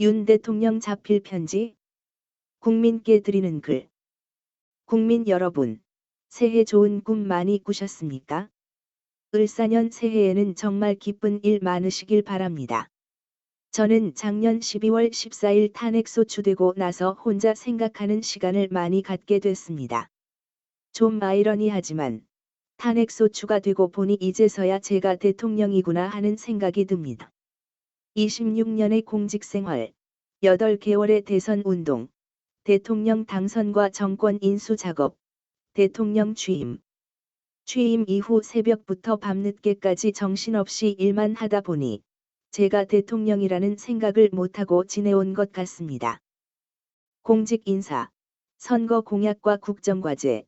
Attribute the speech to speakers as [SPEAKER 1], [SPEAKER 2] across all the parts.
[SPEAKER 1] 윤 대통령 자필 편지 국민께 드리는 글 국민 여러분 새해 좋은 꿈 많이 꾸셨습니까? 을사년 새해에는 정말 기쁜 일 많으시길 바랍니다. 저는 작년 12월 14일 탄핵소추되고 나서 혼자 생각하는 시간을 많이 갖게 됐습니다. 좀 아이러니하지만 탄핵소추가 되고 보니 이제서야 제가 대통령이구나 하는 생각이 듭니다. 26년의 공직생활, 8개월의 대선 운동, 대통령 당선과 정권 인수 작업, 대통령 취임. 취임 이후 새벽부터 밤늦게까지 정신없이 일만 하다 보니 제가 대통령이라는 생각을 못하고 지내온 것 같습니다. 공직 인사, 선거 공약과 국정과제,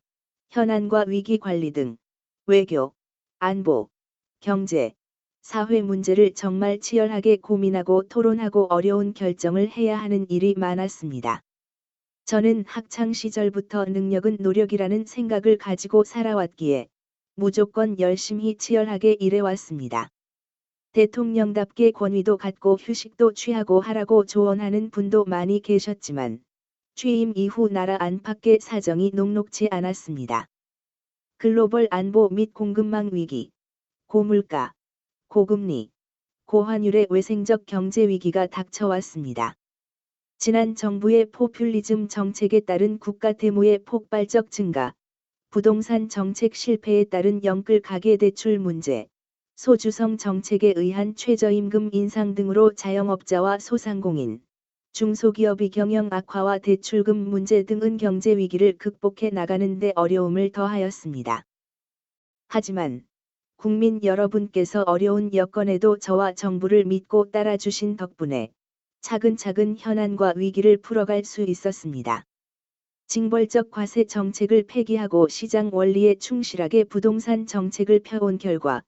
[SPEAKER 1] 현안과 위기 관리 등 외교, 안보, 경제, 사회 문제를 정말 치열하게 고민하고 토론하고 어려운 결정을 해야 하는 일이 많았습니다. 저는 학창 시절부터 능력은 노력이라는 생각을 가지고 살아왔기에 무조건 열심히 치열하게 일해왔습니다. 대통령답게 권위도 갖고 휴식도 취하고 하라고 조언하는 분도 많이 계셨지만 취임 이후 나라 안팎의 사정이 녹록치 않았습니다. 글로벌 안보 및 공급망 위기, 고물가, 고금리, 고환율의 외생적 경제 위기가 닥쳐왔습니다. 지난 정부의 포퓰리즘 정책에 따른 국가 대무의 폭발적 증가, 부동산 정책 실패에 따른 영끌 가계대출 문제, 소주성 정책에 의한 최저임금 인상 등으로 자영업자와 소상공인, 중소기업이 경영 악화와 대출금 문제 등은 경제 위기를 극복해 나가는 데 어려움을 더하였습니다. 하지만 국민 여러분께서 어려운 여건에도 저와 정부를 믿고 따라주신 덕분에 차근차근 현안과 위기를 풀어갈 수 있었습니다. 징벌적 과세 정책을 폐기하고 시장 원리에 충실하게 부동산 정책을 펴온 결과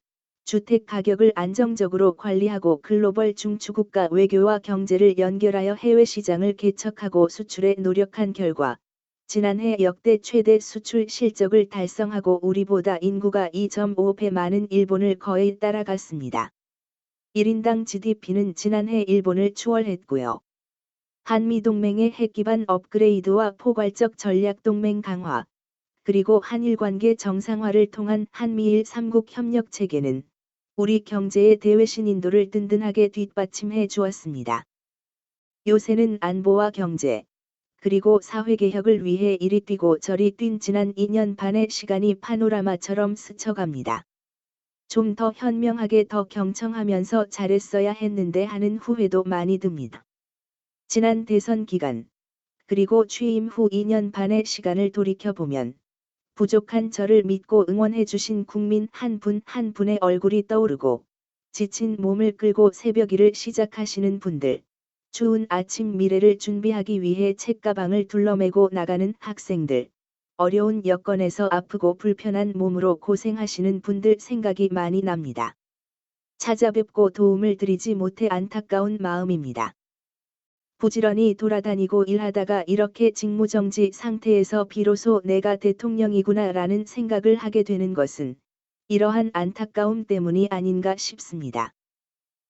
[SPEAKER 1] 주택 가격을 안정적으로 관리하고 글로벌 중추국가 외교와 경제를 연결하여 해외 시장을 개척하고 수출에 노력한 결과 지난해 역대 최대 수출 실적을 달성하고 우리보다 인구가 2.5배 많은 일본을 거의 따라갔습니다. 1인당 GDP는 지난해 일본을 추월했고요. 한미동맹의 핵기반 업그레이드와 포괄적 전략동맹 강화, 그리고 한일관계 정상화를 통한 한미일 3국 협력 체계는 우리 경제의 대외신 인도를 든든하게 뒷받침해 주었습니다. 요새는 안보와 경제, 그리고 사회개혁을 위해 이리 뛰고 저리 뛴 지난 2년 반의 시간이 파노라마처럼 스쳐갑니다. 좀 더 현명하게 더 경청하면서 잘했어야 했는데 하는 후회도 많이 듭니다. 지난 대선 기간, 그리고 취임 후 2년 반의 시간을 돌이켜보면 부족한 저를 믿고 응원해주신 국민 한 분 한 분의 얼굴이 떠오르고 지친 몸을 끌고 새벽 일을 시작하시는 분들, 추운 아침 미래를 준비하기 위해 책가방을 둘러매고 나가는 학생들. 어려운 여건에서 아프고 불편한 몸으로 고생하시는 분들 생각이 많이 납니다. 찾아뵙고 도움을 드리지 못해 안타까운 마음입니다. 부지런히 돌아다니고 일하다가 이렇게 직무정지 상태에서 비로소 내가 대통령이구나 라는 생각을 하게 되는 것은 이러한 안타까움 때문이 아닌가 싶습니다.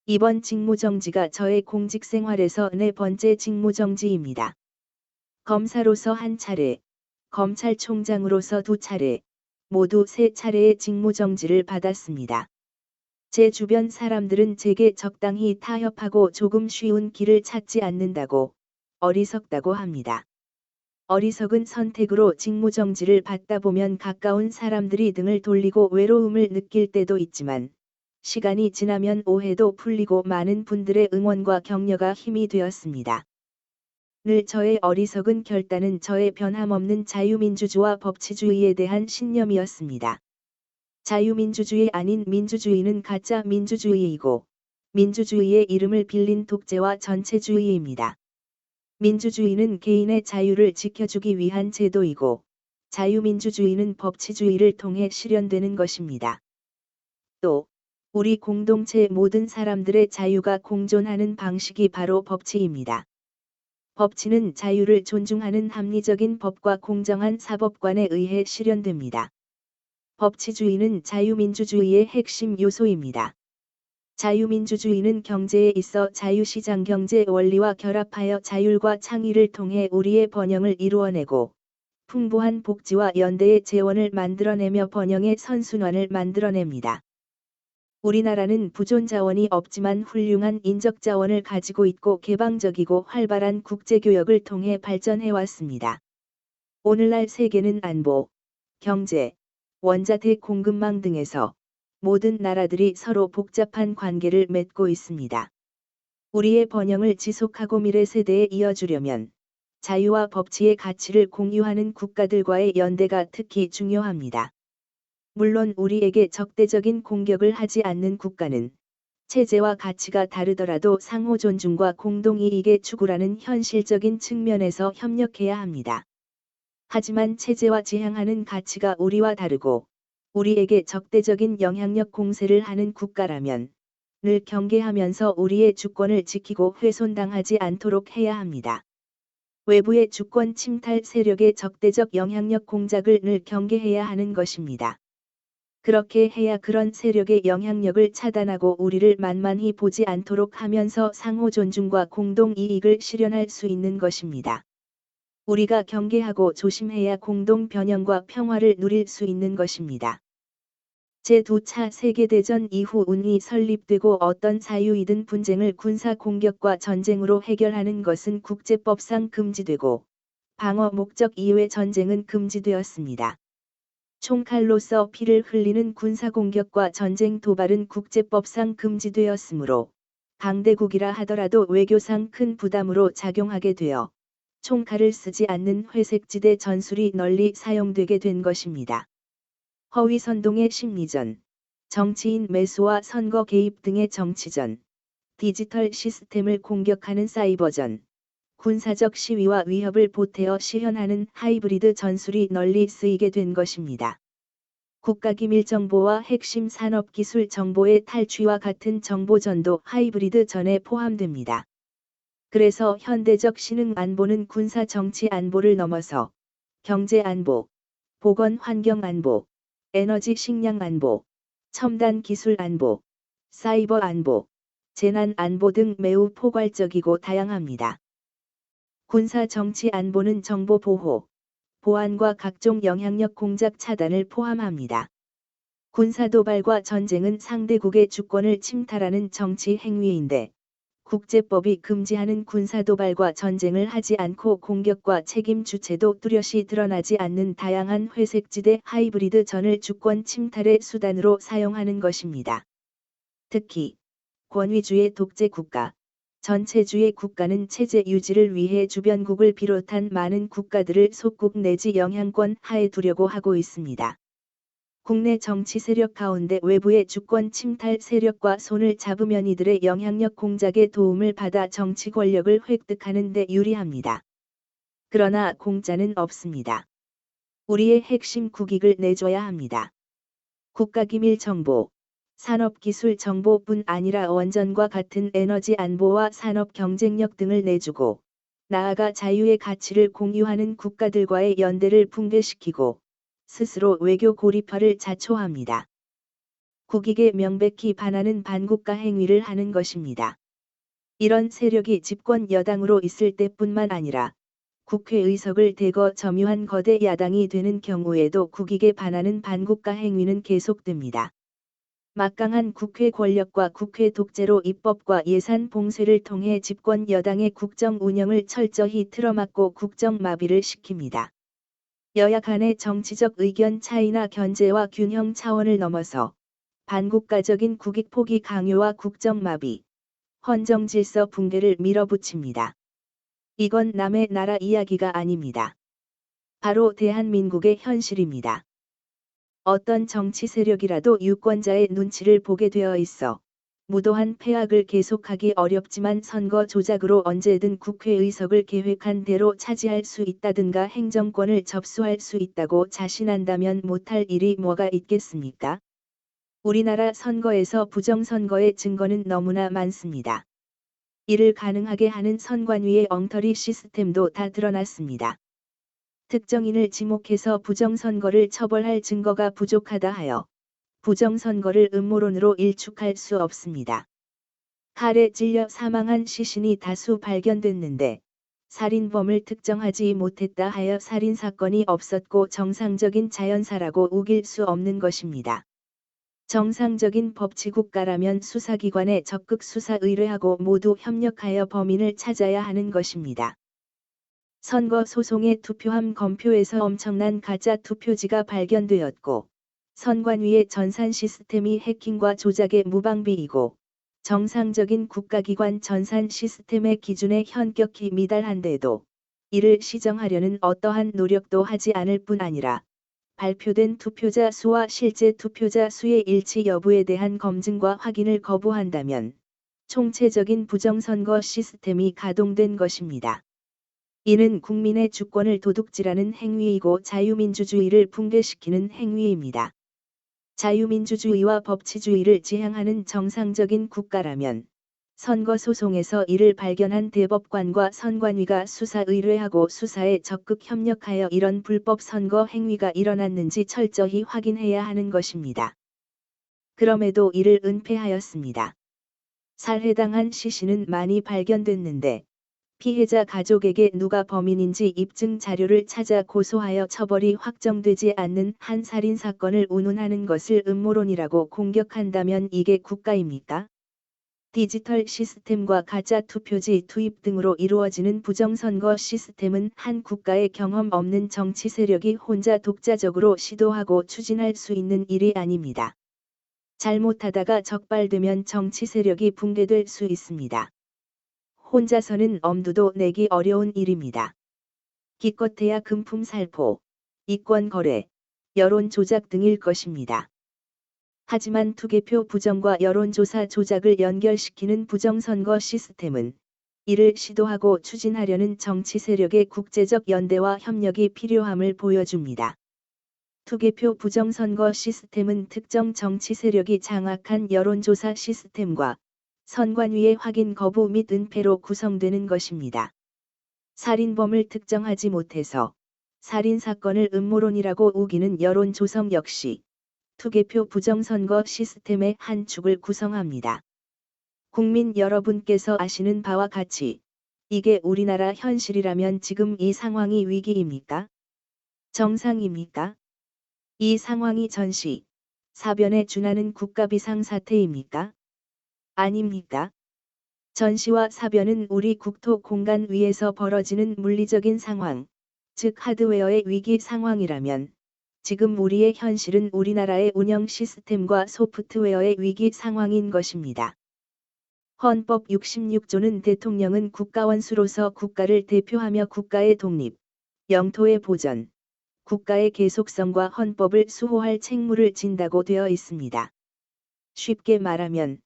[SPEAKER 1] 이번 직무정지가 저의 공직생활에서 네 번째 직무정지입니다. 검사로서 한 차례, 검찰총장으로서 두 차례, 모두 세 차례의 직무정지를 받았습니다. 제 주변 사람들은 제게 적당히 타협하고 조금 쉬운 길을 찾지 않는다고 어리석다고 합니다. 어리석은 선택으로 직무정지를 받다 보면 가까운 사람들이 등을 돌리고 외로움을 느낄 때도 있지만 시간이 지나면 오해도 풀리고 많은 분들의 응원과 격려가 힘이 되었습니다. 늘 저의 어리석은 결단은 저의 변함없는 자유민주주의와 법치주의에 대한 신념이었습니다. 자유민주주의 아닌 민주주의는 가짜 민주주의이고 민주주의의 이름을 빌린 독재와 전체주의입니다. 민주주의는 개인의 자유를 지켜주기 위한 제도이고 자유민주주의는 법치주의를 통해 실현되는 것입니다. 또 우리 공동체 모든 사람들의 자유가 공존하는 방식이 바로 법치입니다. 법치는 자유를 존중하는 합리적인 법과 공정한 사법관에 의해 실현됩니다. 법치주의는 자유민주주의의 핵심 요소입니다. 자유민주주의는 경제에 있어 자유시장 경제 원리와 결합하여 자율과 창의를 통해 우리의 번영을 이루어내고 풍부한 복지와 연대의 재원을 만들어내며 번영의 선순환을 만들어냅니다. 우리나라는 부존 자원이 없지만 훌륭한 인적 자원을 가지고 있고 개방적이고 활발한 국제교역을 통해 발전해왔습니다. 오늘날 세계는 안보, 경제, 원자재 공급망 등에서 모든 나라들이 서로 복잡한 관계를 맺고 있습니다. 우리의 번영을 지속하고 미래 세대에 이어주려면 자유와 법치의 가치를 공유하는 국가들과의 연대가 특히 중요합니다. 물론 우리에게 적대적인 공격을 하지 않는 국가는 체제와 가치가 다르더라도 상호 존중과 공동이익의 추구라는 현실적인 측면에서 협력해야 합니다. 하지만 체제와 지향하는 가치가 우리와 다르고 우리에게 적대적인 영향력 공세를 하는 국가라면 늘 경계하면서 우리의 주권을 지키고 훼손당하지 않도록 해야 합니다. 외부의 주권 침탈 세력의 적대적 영향력 공작을 늘 경계해야 하는 것입니다. 그렇게 해야 그런 세력의 영향력을 차단하고 우리를 만만히 보지 않도록 하면서 상호 존중과 공동 이익을 실현할 수 있는 것입니다. 우리가 경계하고 조심해야 공동 변형과 평화를 누릴 수 있는 것입니다. 제2차 세계대전 이후 운이 설립되고 어떤 사유이든 분쟁을 군사 공격과 전쟁으로 해결하는 것은 국제법상 금지되고 방어 목적 이외 전쟁은 금지되었습니다. 총칼로서 피를 흘리는 군사공격과 전쟁 도발은 국제법상 금지되었으므로 강대국이라 하더라도 외교상 큰 부담으로 작용하게 되어 총칼을 쓰지 않는 회색지대 전술이 널리 사용되게 된 것입니다. 허위선동의 심리전, 정치인 매수와 선거 개입 등의 정치전, 디지털 시스템을 공격하는 사이버전, 군사적 시위와 위협을 보태어 실현하는 하이브리드 전술이 널리 쓰이게 된 것입니다. 국가기밀 정보와 핵심 산업기술 정보의 탈취와 같은 정보전도 하이브리드 전에 포함됩니다. 그래서 현대적 신흥 안보는 군사 정치 안보를 넘어서 경제 안보, 보건 환경 안보, 에너지 식량 안보, 첨단 기술 안보, 사이버 안보, 재난 안보 등 매우 포괄적이고 다양합니다. 군사 정치 안보는 정보 보호, 보안과 각종 영향력 공작 차단을 포함합니다. 군사 도발과 전쟁은 상대국의 주권을 침탈하는 정치 행위인데 국제법이 금지하는 군사 도발과 전쟁을 하지 않고 공격과 책임 주체도 뚜렷이 드러나지 않는 다양한 회색지대 하이브리드 전을 주권 침탈의 수단으로 사용하는 것입니다. 특히 권위주의 독재 국가, 전체주의 국가는 체제 유지를 위해 주변국을 비롯한 많은 국가들을 속국 내지 영향권 하에 두려고 하고 있습니다. 국내 정치 세력 가운데 외부의 주권 침탈 세력과 손을 잡으면 이들의 영향력 공작에 도움을 받아 정치 권력을 획득하는 데 유리합니다. 그러나 공짜는 없습니다. 우리의 핵심 국익을 내줘야 합니다. 국가기밀 정보, 산업기술 정보뿐 아니라 원전과 같은 에너지 안보와 산업 경쟁력 등을 내주고 나아가 자유의 가치를 공유하는 국가들과의 연대를 붕괴시키고 스스로 외교 고립화를 자초합니다. 국익에 명백히 반하는 반국가 행위를 하는 것입니다. 이런 세력이 집권 여당으로 있을 때뿐만 아니라 국회의석을 대거 점유한 거대 야당이 되는 경우에도 국익에 반하는 반국가 행위는 계속됩니다. 막강한 국회 권력과 국회 독재로 입법과 예산 봉쇄를 통해 집권 여당의 국정 운영을 철저히 틀어막고 국정 마비를 시킵니다. 여야 간의 정치적 의견 차이나 견제와 균형 차원을 넘어서 반국가적인 국익 포기 강요와 국정 마비, 헌정 질서 붕괴를 밀어붙입니다. 이건 남의 나라 이야기가 아닙니다. 바로 대한민국의 현실입니다. 어떤 정치 세력이라도 유권자의 눈치를 보게 되어 있어 무도한 폐악을 계속하기 어렵지만 선거 조작으로 언제든 국회의석을 계획한 대로 차지할 수 있다든가 행정권을 접수할 수 있다고 자신한다면 못할 일이 뭐가 있겠습니까? 우리나라 선거에서 부정선거의 증거는 너무나 많습니다. 이를 가능하게 하는 선관위의 엉터리 시스템도 다 드러났습니다. 특정인을 지목해서 부정선거를 처벌할 증거가 부족하다 하여 부정선거를 음모론으로 일축할 수 없습니다. 칼에 찔려 사망한 시신이 다수 발견됐는데 살인범을 특정하지 못했다 하여 살인사건이 없었고 정상적인 자연사라고 우길 수 없는 것입니다. 정상적인 법치국가라면 수사기관에 적극 수사 의뢰하고 모두 협력하여 범인을 찾아야 하는 것입니다. 선거 소송에 투표함 검표에서 엄청난 가짜 투표지가 발견되었고 선관위의 전산 시스템이 해킹과 조작에 무방비이고 정상적인 국가기관 전산 시스템의 기준에 현격히 미달한데도 이를 시정하려는 어떠한 노력도 하지 않을 뿐 아니라 발표된 투표자 수와 실제 투표자 수의 일치 여부에 대한 검증과 확인을 거부한다면 총체적인 부정선거 시스템이 가동된 것입니다. 이는 국민의 주권을 도둑질하는 행위이고 자유민주주의를 붕괴시키는 행위입니다. 자유민주주의와 법치주의를 지향하는 정상적인 국가라면 선거 소송에서 이를 발견한 대법관과 선관위가 수사 의뢰하고 수사에 적극 협력하여 이런 불법 선거 행위가 일어났는지 철저히 확인해야 하는 것입니다. 그럼에도 이를 은폐하였습니다. 살해당한 시신은 많이 발견됐는데 피해자 가족에게 누가 범인인지 입증 자료를 찾아 고소하여 처벌이 확정되지 않는 한 살인 사건을 운운하는 것을 음모론이라고 공격한다면 이게 국가입니까? 디지털 시스템과 가짜 투표지 투입 등으로 이루어지는 부정선거 시스템은 한 국가의 경험 없는 정치 세력이 혼자 독자적으로 시도하고 추진할 수 있는 일이 아닙니다. 잘못하다가 적발되면 정치 세력이 붕괴될 수 있습니다. 혼자서는 엄두도 내기 어려운 일입니다. 기껏해야 금품 살포, 이권 거래, 여론 조작 등일 것입니다. 하지만 투개표 부정과 여론조사 조작을 연결시키는 부정선거 시스템은 이를 시도하고 추진하려는 정치 세력의 국제적 연대와 협력이 필요함을 보여줍니다. 투개표 부정선거 시스템은 특정 정치 세력이 장악한 여론조사 시스템과 선관위의 확인 거부 및 은폐로 구성되는 것입니다. 살인범을 특정하지 못해서 살인사건을 음모론이라고 우기는 여론 조성 역시 투개표 부정선거 시스템의 한 축을 구성합니다. 국민 여러분께서 아시는 바와 같이 이게 우리나라 현실이라면 지금 이 상황이 위기입니까? 정상입니까? 이 상황이 전시, 사변에 준하는 국가비상 사태입니까? 아닙니다. 전시와 사변은 우리 국토 공간 위에서 벌어지는 물리적인 상황, 즉 하드웨어의 위기 상황이라면 지금 우리의 현실은 우리나라의 운영 시스템과 소프트웨어의 위기 상황인 것입니다. 헌법 66조는 대통령은 국가원수로서 국가를 대표하며 국가의 독립, 영토의 보전, 국가의 계속성과 헌법을 수호할 책무를 진다고 되어 있습니다. 쉽게 말하면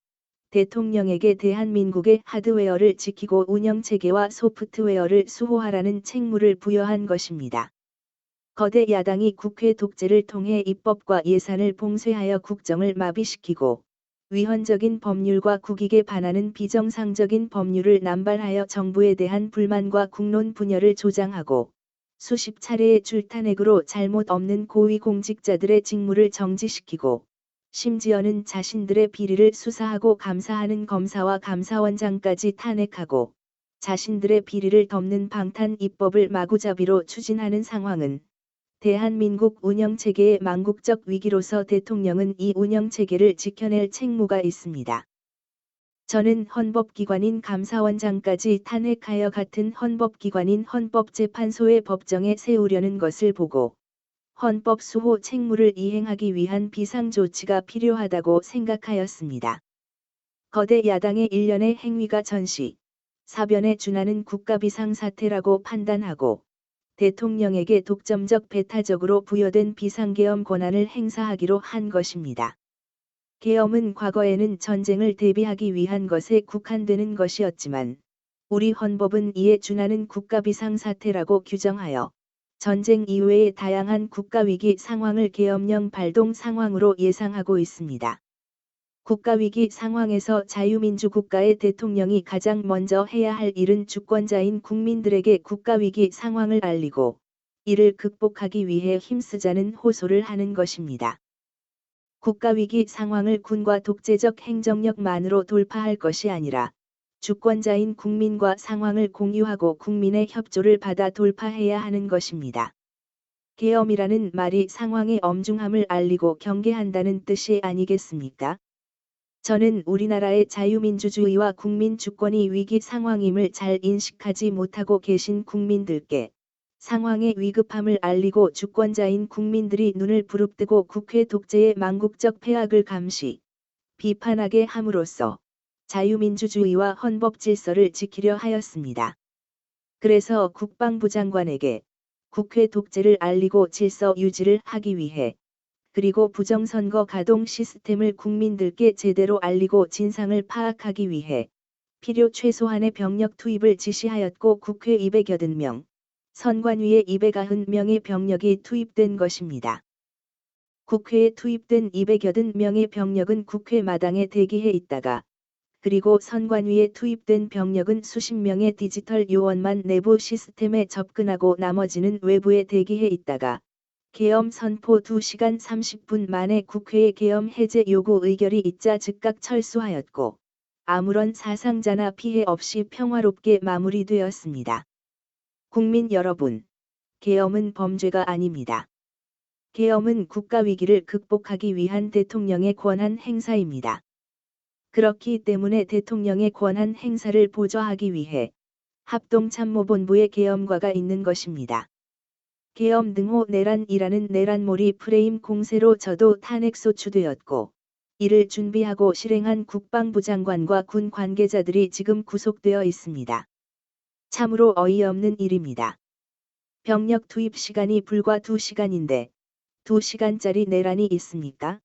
[SPEAKER 1] 대통령에게 대한민국의 하드웨어를 지키고 운영체계와 소프트웨어를 수호하라는 책무를 부여한 것입니다. 거대 야당이 국회 독재를 통해 입법과 예산을 봉쇄하여 국정을 마비시키고 위헌적인 법률과 국익에 반하는 비정상적인 법률을 남발하여 정부에 대한 불만과 국론 분열을 조장하고 수십 차례의 줄탄핵으로 잘못 없는 고위공직자들의 직무를 정지시키고 심지어는 자신들의 비리를 수사하고 감사하는 검사와 감사원장까지 탄핵하고 자신들의 비리를 덮는 방탄 입법을 마구잡이로 추진하는 상황은 대한민국 운영체계의 망국적 위기로서 대통령은 이 운영체계를 지켜낼 책무가 있습니다. 저는 헌법기관인 감사원장까지 탄핵하여 같은 헌법기관인 헌법재판소의 법정에 세우려는 것을 보고 헌법 수호 책무를 이행하기 위한 비상조치가 필요하다고 생각하였습니다. 거대 야당의 일련의 행위가 전시, 사변에 준하는 국가비상사태라고 판단하고 대통령에게 독점적 배타적으로 부여된 비상계엄 권한을 행사하기로 한 것입니다. 계엄은 과거에는 전쟁을 대비하기 위한 것에 국한되는 것이었지만 우리 헌법은 이에 준하는 국가비상사태라고 규정하여 전쟁 이외의 다양한 국가위기 상황을 계엄령 발동 상황으로 예상하고 있습니다. 국가위기 상황에서 자유민주국가의 대통령이 가장 먼저 해야 할 일은 주권자인 국민들에게 국가위기 상황을 알리고 이를 극복하기 위해 힘쓰자는 호소를 하는 것입니다. 국가위기 상황을 군과 독재적 행정력만으로 돌파할 것이 아니라 주권자인 국민과 상황을 공유하고 국민의 협조를 받아 돌파해야 하는 것입니다. 계엄이라는 말이 상황의 엄중함을 알리고 경계한다는 뜻이 아니겠습니까? 저는 우리나라의 자유민주주의와 국민 주권이 위기 상황임을 잘 인식하지 못하고 계신 국민들께 상황의 위급함을 알리고 주권자인 국민들이 눈을 부릅뜨고 국회 독재의 망국적 폐악을 감시, 비판하게 함으로써 자유민주주의와 헌법 질서를 지키려 하였습니다. 그래서 국방부 장관에게 국회 독재를 알리고 질서 유지를 하기 위해 그리고 부정선거 가동 시스템을 국민들께 제대로 알리고 진상을 파악하기 위해 필요 최소한의 병력 투입을 지시하였고 국회 280명, 선관위에 290명의 병력이 투입된 것입니다. 국회에 투입된 280명의 병력은 국회 마당에 대기해 있다가 그리고 선관위에 투입된 병력은 수십 명의 디지털 요원만 내부 시스템에 접근하고 나머지는 외부에 대기해 있다가 계엄 선포 2시간 30분 만에 국회에 계엄 해제 요구 의결이 있자 즉각 철수하였고 아무런 사상자나 피해 없이 평화롭게 마무리되었습니다. 국민 여러분, 계엄은 범죄가 아닙니다. 계엄은 국가 위기를 극복하기 위한 대통령의 권한 행사입니다. 그렇기 때문에 대통령의 권한 행사를 보조하기 위해 합동참모본부의 계엄과가 있는 것입니다. 계엄 등호 내란이라는 내란몰이 프레임 공세로 저도 탄핵소추되었고 이를 준비하고 실행한 국방부 장관과 군 관계자들이 지금 구속되어 있습니다. 참으로 어이없는 일입니다. 병력 투입 시간이 불과 2시간인데 2시간짜리 내란이 있습니까?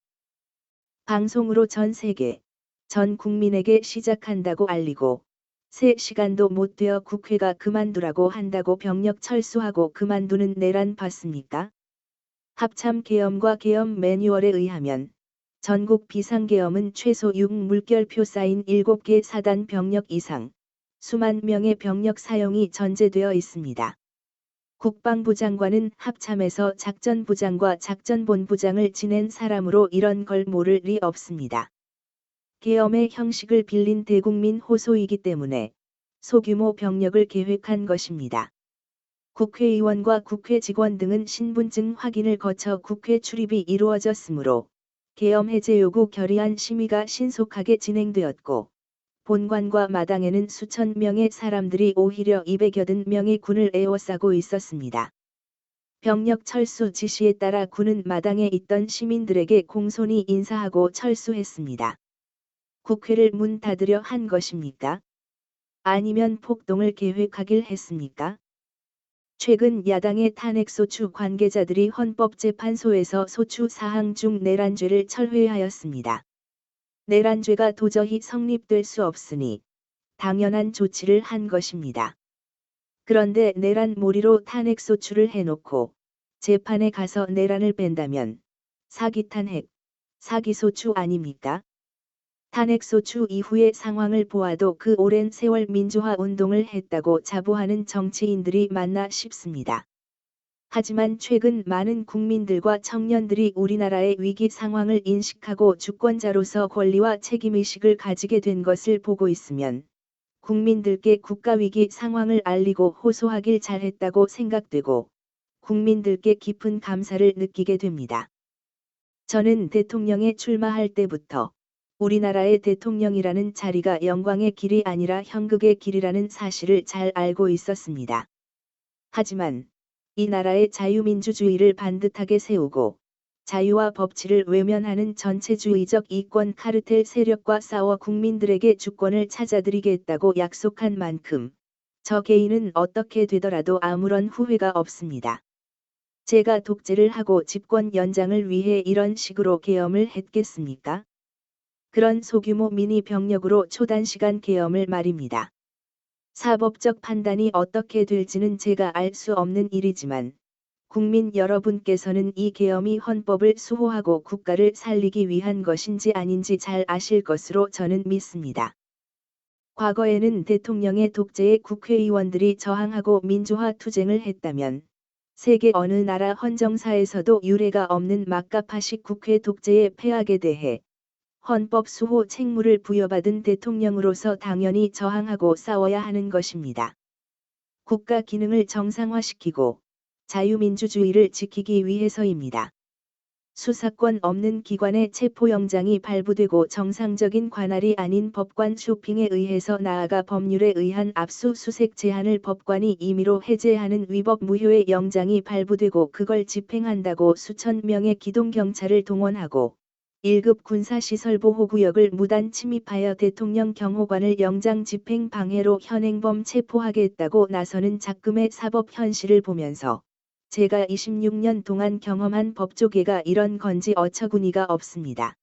[SPEAKER 1] 방송으로 전 세계 전 국민에게 시작한다고 알리고 3시간도 못 되어 국회가 그만두라고 한다고 병력 철수하고 그만두는 내란 봤습니까? 합참 계엄과 계엄 매뉴얼에 의하면 전국 비상계엄은 최소 6 물결표 쌓인 7개 사단 병력 이상 수만 명의 병력 사용이 전제되어 있습니다. 국방부 장관은 합참에서 작전부장과 작전본부장을 지낸 사람으로 이런 걸 모를 리 없습니다. 계엄의 형식을 빌린 대국민 호소이기 때문에 소규모 병력을 계획한 것입니다. 국회의원과 국회 직원 등은 신분증 확인을 거쳐 국회 출입이 이루어졌으므로 계엄 해제 요구 결의안 심의가 신속하게 진행되었고 본관과 마당에는 수천 명의 사람들이 오히려 280여 명의 군을 에워싸고 있었습니다. 병력 철수 지시에 따라 군은 마당에 있던 시민들에게 공손히 인사하고 철수했습니다. 국회를 문 닫으려 한 것입니까? 아니면 폭동을 계획하길 했습니까? 최근 야당의 탄핵소추 관계자들이 헌법재판소에서 소추 사항 중 내란죄를 철회하였습니다. 내란죄가 도저히 성립될 수 없으니 당연한 조치를 한 것입니다. 그런데 내란 몰이로 탄핵소추를 해놓고 재판에 가서 내란을 뺀다면 사기탄핵, 사기소추 아닙니까? 탄핵소추 이후의 상황을 보아도 그 오랜 세월 민주화 운동을 했다고 자부하는 정치인들이 많나 싶습니다. 하지만 최근 많은 국민들과 청년들이 우리나라의 위기 상황을 인식하고 주권자로서 권리와 책임의식을 가지게 된 것을 보고 있으면 국민들께 국가위기 상황을 알리고 호소하길 잘했다고 생각되고 국민들께 깊은 감사를 느끼게 됩니다. 저는 대통령에 출마할 때부터 우리나라의 대통령이라는 자리가 영광의 길이 아니라 현극의 길이라는 사실을 잘 알고 있었습니다. 하지만 이 나라의 자유민주주의를 반듯하게 세우고 자유와 법치를 외면하는 전체주의적 이권 카르텔 세력과 싸워 국민들에게 주권을 찾아드리겠다고 약속한 만큼 저 개인은 어떻게 되더라도 아무런 후회가 없습니다. 제가 독재를 하고 집권 연장을 위해 이런 식으로 계엄을 했겠습니까? 그런 소규모 미니 병력으로 초단시간 계엄을 말입니다. 사법적 판단이 어떻게 될지는 제가 알 수 없는 일이지만 국민 여러분께서는 이 계엄이 헌법을 수호하고 국가를 살리기 위한 것인지 아닌지 잘 아실 것으로 저는 믿습니다. 과거에는 대통령의 독재에 국회의원들이 저항하고 민주화 투쟁을 했다면 세계 어느 나라 헌정사에서도 유례가 없는 막가파식 국회 독재의 폐악에 대해 헌법 수호 책무를 부여받은 대통령으로서 당연히 저항하고 싸워야 하는 것입니다. 국가 기능을 정상화시키고 자유민주주의를 지키기 위해서입니다. 수사권 없는 기관의 체포영장이 발부되고 정상적인 관할이 아닌 법관 쇼핑에 의해서 나아가 법률에 의한 압수수색 제한을 법관이 임의로 해제하는 위법 무효의 영장이 발부되고 그걸 집행한다고 수천 명의 기동경찰을 동원하고 1급 군사시설 보호구역을 무단 침입하여 대통령 경호관을 영장 집행 방해로 현행범 체포하겠다고 나서는 작금의 사법 현실을 보면서 제가 26년 동안 경험한 법조계가 이런 건지 어처구니가 없습니다.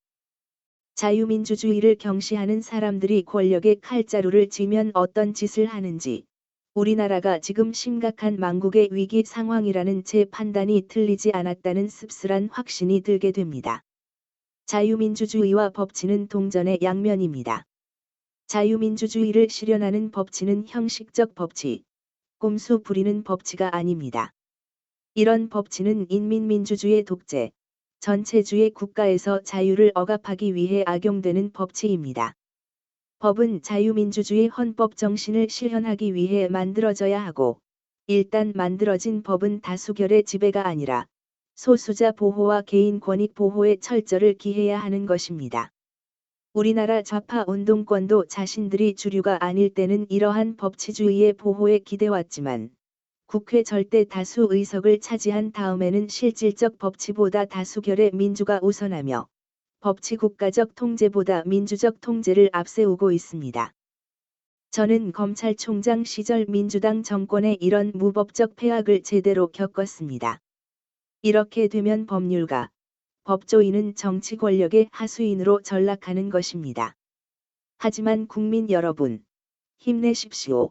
[SPEAKER 1] 자유민주주의를 경시하는 사람들이 권력의 칼자루를 지면 어떤 짓을 하는지 우리나라가 지금 심각한 망국의 위기 상황이라는 제 판단이 틀리지 않았다는 씁쓸한 확신이 들게 됩니다. 자유민주주의와 법치는 동전의 양면입니다. 자유민주주의를 실현하는 법치는 형식적 법치, 꼼수 부리는 법치가 아닙니다. 이런 법치는 인민민주주의 독재, 전체주의 국가에서 자유를 억압하기 위해 악용되는 법치입니다. 법은 자유민주주의 헌법 정신을 실현하기 위해 만들어져야 하고, 일단 만들어진 법은 다수결의 지배가 아니라 소수자 보호와 개인 권익 보호에 철저를 기해야 하는 것입니다. 우리나라 좌파 운동권도 자신들이 주류가 아닐 때는 이러한 법치주의의 보호에 기대왔지만 국회 절대 다수 의석을 차지한 다음에는 실질적 법치보다 다수결의 민주가 우선하며 법치 국가적 통제보다 민주적 통제를 앞세우고 있습니다. 저는 검찰총장 시절 민주당 정권의 이런 무법적 폐악을 제대로 겪었습니다. 이렇게 되면 법률가, 법조인은 정치 권력의 하수인으로 전락하는 것입니다. 하지만 국민 여러분, 힘내십시오.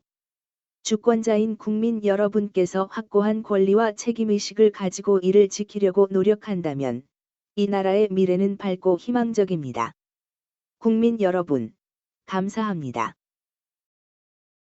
[SPEAKER 1] 주권자인 국민 여러분께서 확고한 권리와 책임의식을 가지고 이를 지키려고 노력한다면 이 나라의 미래는 밝고 희망적입니다. 국민 여러분, 감사합니다.